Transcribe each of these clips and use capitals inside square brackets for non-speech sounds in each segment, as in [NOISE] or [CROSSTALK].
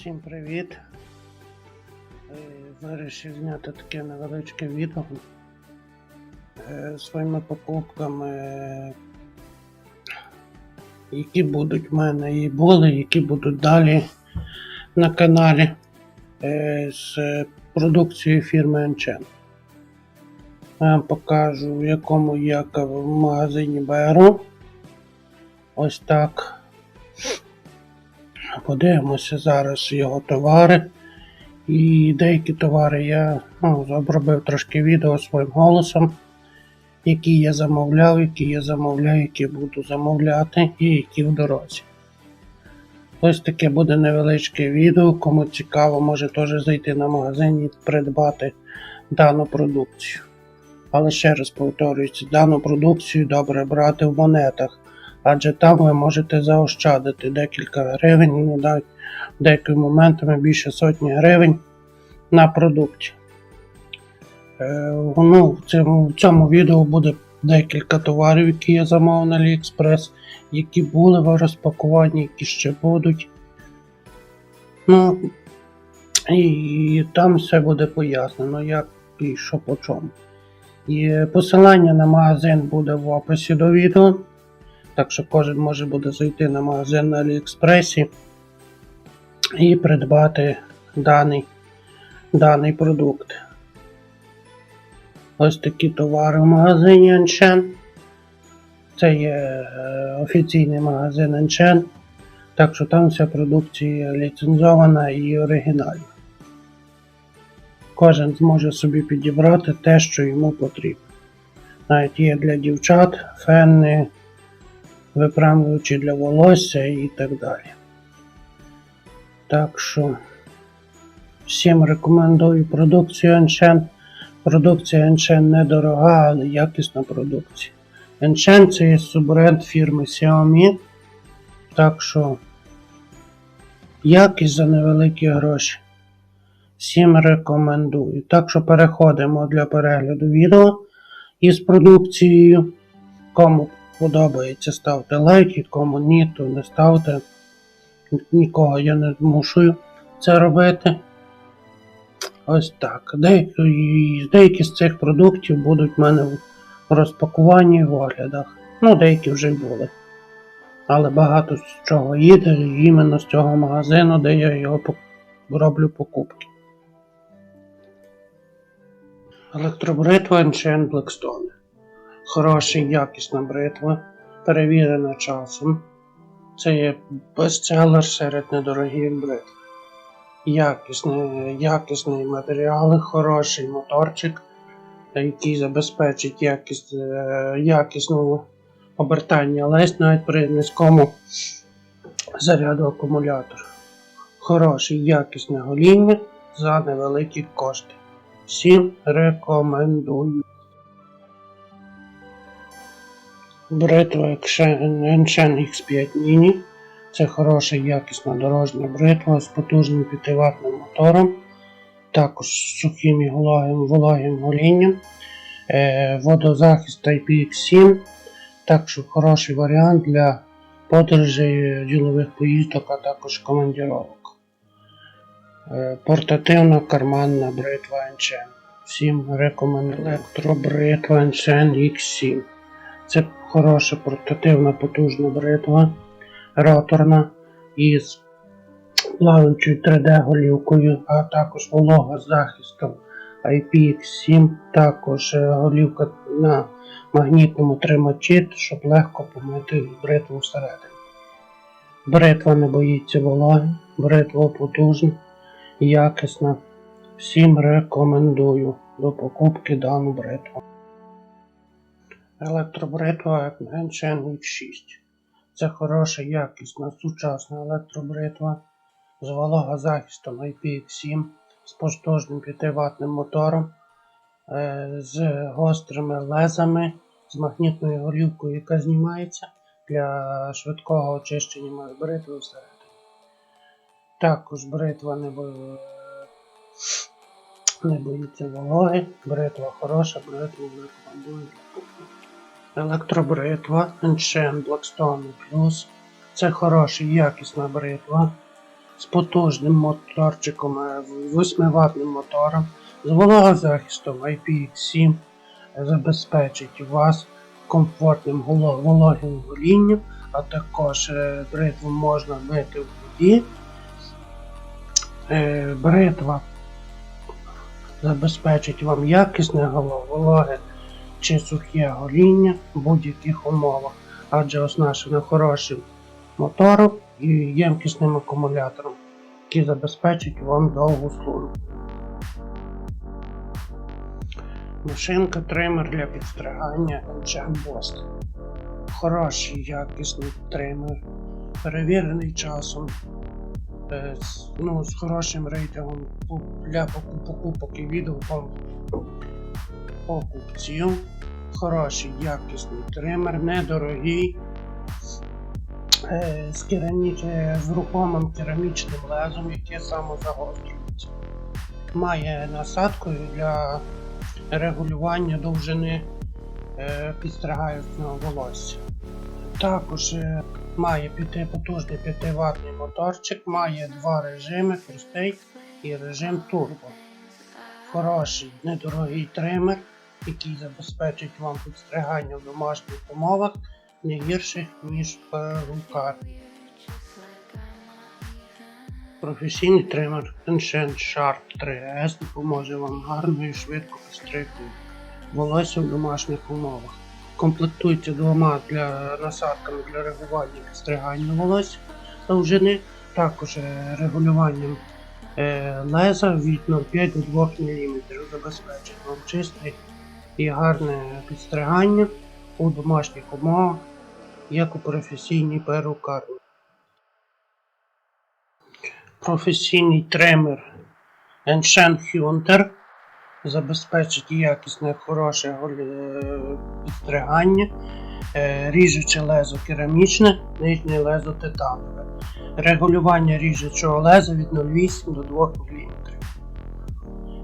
Всім привіт! Е, Вирішив зняти таке невеличке відео е, своїми покупками, які будуть в мене і були, які будуть далі на каналі е, з продукцією фірми Enchen. Я вам покажу, в якому я в магазині беру. Ось так. Подивимося зараз його товари. І деякі товари я ну, обробив трошки відео своїм голосом, які я замовляв, які я замовляю, які буду замовляти і які в дорозі. Ось таке буде невеличке відео. Кому цікаво, може теж зайти на магазин і придбати дану продукцію. Але ще раз повторююся, дану продукцію добре брати в монетах адже там ви можете заощадити декілька гривень, ну, деякими моментами більше сотні гривень на продукті. Е, ну, в, цьому, в цьому відео буде декілька товарів, які я замовив на AliExpress, які були в розпакуванні, які ще будуть. Ну, і там все буде пояснено, як і що по чому. І посилання на магазин буде в описі до відео. Так що кожен може буде зайти на магазин на Аліекспресі і придбати даний, даний продукт. Ось такі товари в магазині Enchen. Це є е, офіційний магазин Enchen. Так що там вся продукція ліцензована і оригінальна. Кожен зможе собі підібрати те, що йому потрібно. Навіть є для дівчат фени випрямлюючи для волосся і так далі. Так що всім рекомендую продукцію Enchen. Продукція Enchen недорога, але якісна продукція. Enchen це є суббренд фірми Xiaomi. Так що якість за невеликі гроші. Всім рекомендую. Так що переходимо для перегляду відео із продукцією. Кому подобається, ставте лайки, кому ні, то не ставте. Нікого я не змушую це робити. Ось так. Деякі, деякі з цих продуктів будуть в мене в розпакуванні і в оглядах. Ну, деякі вже й були. Але багато з чого їде іменно з цього магазину, де я його роблю покупки. Електробритва Enchen Blackstone хороша якісна бритва, перевірена часом. Це є бестселер серед недорогих бритв. Якісний, якісний матеріал, хороший моторчик, який забезпечить якість, е, якісне обертання лезь навіть при низькому заряду акумулятора. Хороше якісне гоління за невеликі кошти. Всім рекомендую. Бритва Enchen X5 Mini. Це хороша якісна дорожня бритва з потужним 5 мотором, також з сухим і вологим, вологим голінням, е, водозахист IPX7. Так що хороший варіант для подорожей ділових поїздок, а також командіровок. Е, портативна карманна бритва Enchen. Всім рекомендую електробритва Enchen X7. Це хороша портативна потужна бритва роторна із плаваючою 3D-голівкою, а також волога з захистом IPX7, також е, голівка на магнітному тримачі, щоб легко помити бритву всередину. Бритва не боїться вологи, бритва потужна, якісна. Всім рекомендую до покупки дану бритву. Електробритва Enchen X6. Це хороша, якісна, сучасна електробритва з вологозахистом IPX7 з потужним 5 ваттним мотором, е, з гострими лезами, з магнітною голівкою, яка знімається для швидкого очищення бритви всередині. Також бритва не, не боїться вологи, бритва хороша, бритву рекомендую для покупки. Електробритва Enchen Blackstone Plus. Це хороша якісна бритва з потужним моторчиком, 8 ватним мотором, з вологозахистом IPX7 забезпечить вас комфортним вологим голінням, а також е, бритву можна мити в воді. Е, Бритва забезпечить вам якісне вологе чи сухе гоління в будь-яких умовах, адже оснащена хорошим мотором і ємкісним акумулятором, який забезпечить вам довгу службу. Машинка тример для підстригання Engine Boss. Хороший якісний тример, перевірений часом, е, ну, з хорошим рейтингом для покупок і відгуком покупців. Хороший якісний тример, недорогий. Е, з, кераміч... е, з рухомим керамічним лезом, яке самозагострюється. Має насадкою для регулювання довжини е, підстригаючого волосся. Також має п'яти- потужний 5 ватний моторчик, має два режими простий і режим турбо. Хороший недорогий тример, який забезпечить вам підстригання в домашніх умовах не гірше, ніж перукарні. Професійний тример Ancient Sharp 3S допоможе вам гарно і швидко підстригти волосся в домашніх умовах. Комплектується двома для насадками для регулювання підстригання волосся довжини, також е, регулюванням е, леза від 0,5 до 2 мм забезпечить вам чисте і гарне підстригання у домашніх умовах, як у професійній перукарні. Професійний тример Ancient Hunter забезпечить якісне хороше підстригання, е, ріжуче лезо керамічне, нижнє лезо титанове. Регулювання ріжучого леза від 0,8 до 2 мм.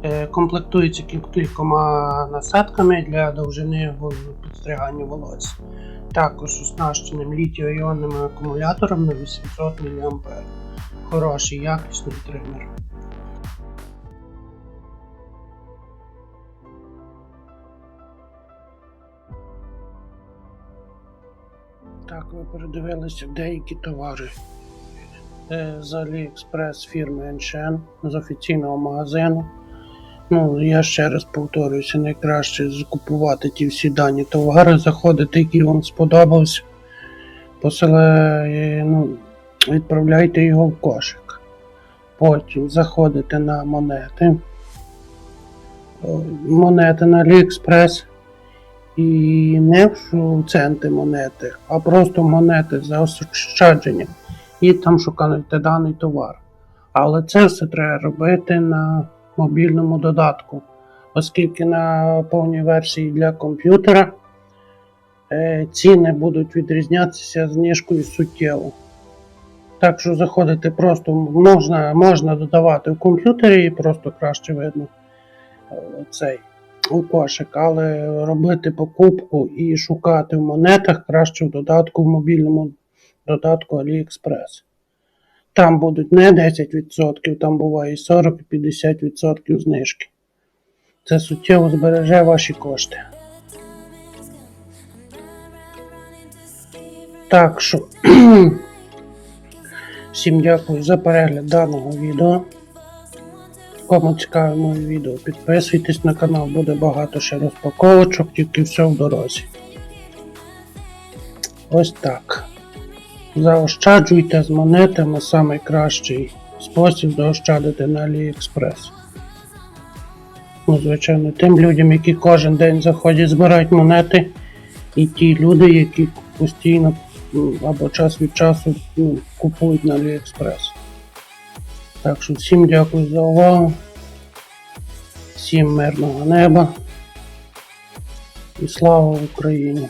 Е, Комплектується кількома насадками для довжини підстригання волосся. Також оснащеним літіо-іонним акумулятором на 800 мА. Хороший якісний тример. Так, ви передивилися деякі товари е, з AliExpress фірми Enchen з офіційного магазину. Ну, я ще раз повторююся, найкраще закупувати ті всі дані товари, заходити, які вам сподобався. Посилає, ну, відправляйте його в кошик. Потім заходите на монети. Монети на AliExpress. І не в центи монети, а просто монети за ощадженням. І там шукаєте даний товар. Але це все треба робити на мобільному додатку, оскільки на повній версії для комп'ютера е, ціни будуть відрізнятися знижкою суттєво. Так що заходити просто можна, можна додавати в комп'ютері і просто краще видно е, цей кошик, але робити покупку і шукати в монетах краще в додатку в мобільному додатку AliExpress. Там будуть не 10%, там буває і 40-50% знижки. Це суттєво збереже ваші кошти. Так що [CLEARS THROAT] всім дякую за перегляд даного відео. Кому цікаве моє відео, підписуйтесь на канал, буде багато ще розпаковочок, тільки все в дорозі. Ось так. Заощаджуйте з монетами найкращий спосіб заощадити на AliExpress. Ну, звичайно, тим людям, які кожен день заходять, збирають монети, і ті люди, які постійно або час від часу ну, купують на AliExpress. Так що всім дякую за увагу. Всім мирного неба. І слава Україні!